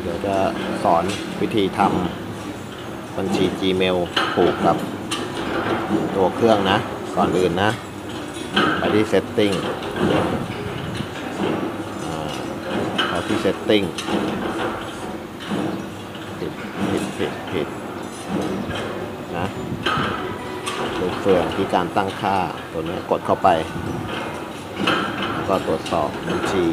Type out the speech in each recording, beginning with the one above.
เดี๋ยวจะสอนวิธีทำบัญชี Gmail ผูกกับตัวเครื่องนะ ก่อนอื่นนะ ไปที่ setting เข้าที่ setting ผิดผิดผิดผิดนะลูกเฟืองที่การตั้งค่าตัวนี้กดเข้าไป แล้วก็ตรวจสอบบัญชี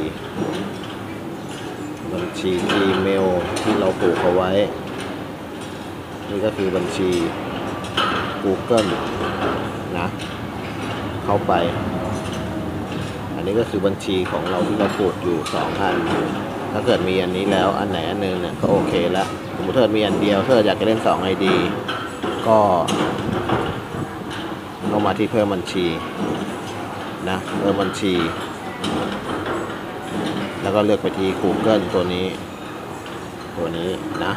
บัญชี Gmail ที่เราผูกเอาไว้ นี่ก็คือบัญชี Google นะ เข้าไป อันนี้ก็คือบัญชีของเราที่เราผูกอยู่สองอัน ถ้าเกิดมีอันนี้แล้วอันไหนอันหนึงเนี่ยก็โอเคแล้วสมมติถ้าเกิดมีอันเดียวเกิดอยากจะเล่นสอง ID ก็เข้ามาที่เพิ่มบัญชีนะเพิ่มบัญชี แล้วก็เลือกไปที่ Google ตัวนี้ ตัวนี้นะ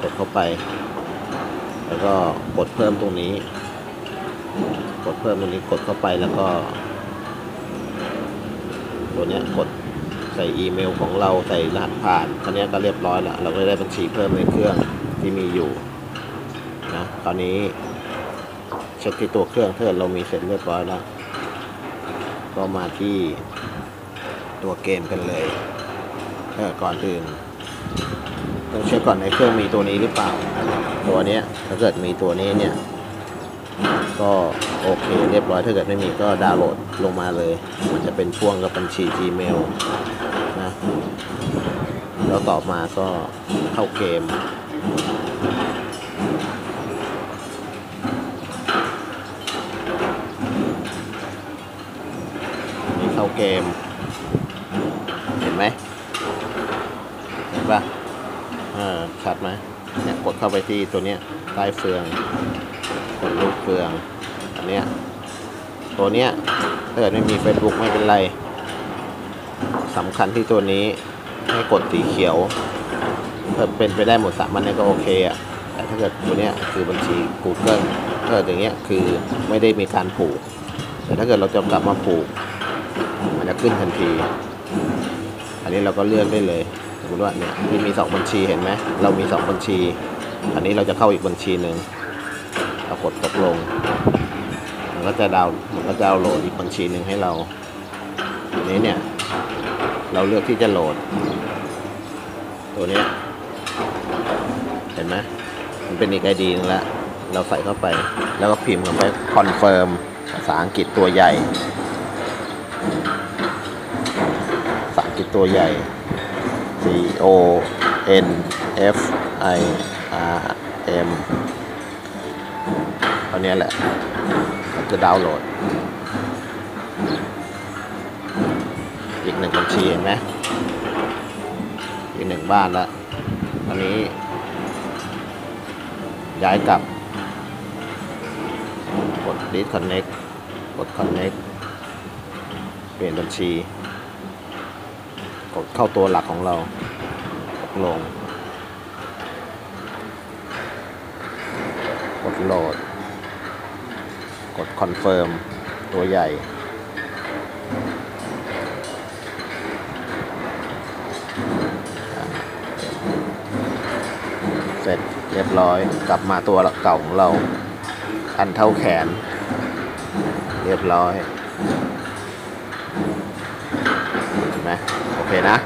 กดเข้าไป แล้วก็กดเพิ่มตรงนี้ กดเพิ่มตรงนี้กดเข้าไปแล้วก็ ตัวนี้กดใส่อีเมลของเราใส่รหัสผ่านคันนี้ก็เรียบร้อยล้วเราก็ได้บัญชีเพิ่มในเครื่องที่มีอยู่นะคราวนี้เช็คที่ตัวเครื่องถ้าเกิดเรามีเสร็จเรียบร้อยแล้ว ก็มาที่ ตัวเกมกันเลยเออก่อนอื่นต้องเช็คก่อนในเครื่องมีตัวนี้หรือเปล่า ตัวนี้ถ้าเกิดมีตัวนี้เนี่ย ก็โอเคเรียบร้อยถ้าเกิดไม่มีก็ดาวน์โหลดลงมาเลย มันจะเป็นพ่วงกับบัญชี Gmail นะแล้วต่อมาก็เข้าเกมนี่เข้าเกม ไหมเห็นปะเออชัดไหมเนี่ยกดเข้าไปที่ตัวเนี้ยใต้เฟืองกดลูกเฟือง อันเนี้ยตัวเนี้ยถ้าเกิดไม่มี Facebook ไม่เป็นไรสำคัญที่ตัวนี้ให้กดสีเขียวถ้าเป็นไปได้หมดสามอันนี้ก็โอเคอะแต่ถ้าเกิดตัวเนี้ยคือบัญชี Google ถ้าเกิดอย่างเงี้ยคือไม่ได้มีการผูก แต่ถ้าเกิดเราจะกลับมาผูก มันจะขึ้นทันที อันนี้เราก็เลื่อนได้เลยสมมติว่าเนี่ยที่มีสองบัญชีเห็นไหมเรามีสองบัญชี อันนี้เราจะเข้าอีกบัญชีหนึ่งเรากดตกลง มันก็จะดาวมันก็จะดาโหลดอีกบัญชีหนึ่งให้เราอันนี้เนี่ย เราเลือกที่จะโหลด ตัวนี้เห็นไหมมันเป็นอีกไอดีนึงละเราใส่เข้าไป แล้วก็พิมพ์เข้าไปคอนเฟิร์มภาษาอังกฤษตัวใหญ่ ภาษาอังกฤษตัวใหญ่ C O N F I R M เท่านี้แหละมันจะดาวน์โหลด อีกหนึ่งบัญชีเห็นไหมอีกหนึ่งบ้านละอันนี้ ย้ายกลับ กด disconnect กด connect เปลี่ยนบัญชี กดเข้าตัวหลักของเราลง กดโหลด กดคอนเฟิร์มตัวใหญ่ เสร็จเรียบร้อยกลับมาตัวเก่าของเรา อันเท่าแขน เรียบร้อย ถูกไหมโอเคนะ